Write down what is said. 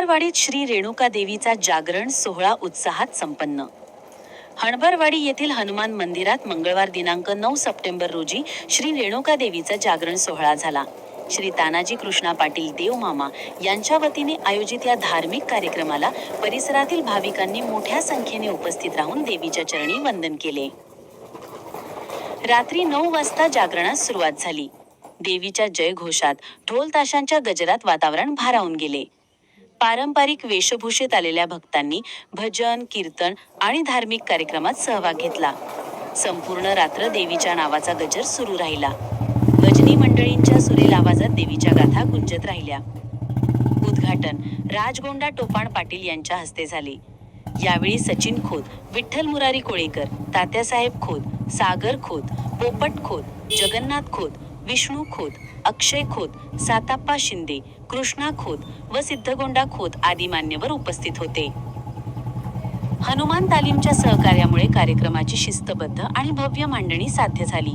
हणबरवाडीत श्री रेणुका देवीचा जागरण सोहळा उत्साहात संपन्न. हणबरवाडी येथील हनुमान मंदिरात मंगळवार दिनांक नऊ सप्टेंबर रोजी श्री रेणुका देवीचा जागरण सोहळा झाला. श्री तानाजी कृष्णा पाटील देवमामा यांच्या वतीने आयोजित या धार्मिक कार्यक्रमाला परिसरातील भाविकांनी मोठ्या संख्येने उपस्थित राहून देवीच्या चरणी वंदन केले. रात्री नऊ वाजता जागरणास सुरुवात झाली. देवीच्या जयघोषात ढोल ताशांच्या गजरात वातावरण भारावून गेले. पारंपरिक वेशभूषेत आलेल्या भक्तांनी भजन कीर्तन आणि धार्मिक कार्यक्रमात सहभाग घेतला. संपूर्ण रात्र देवीच्या नावाचा गजर सुरू राहिला. भजनी मंडळींच्या सुरेल आवाजात देवीच्या गाथा गुंजत राहिल्या. उद्घाटन राजगोंडा टोपाण पाटील यांच्या हस्ते झाले. यावेळी सचिन खोत विठ्ठल मुरारी कोळेकर तात्यासाहेब खोत सागर खोत पोपट खोत जगन्नाथ खोत विष्णू खोत अक्षय खोत साताप्पा शिंदे कृष्णा खोत व सिद्धगोंडा खोत आदी मान्यवर उपस्थित होते. हनुमान तालीमच्या सहकार्यामुळे कार्यक्रमाची शिस्तबद्ध आणि भव्य मांडणी साध्य झाली.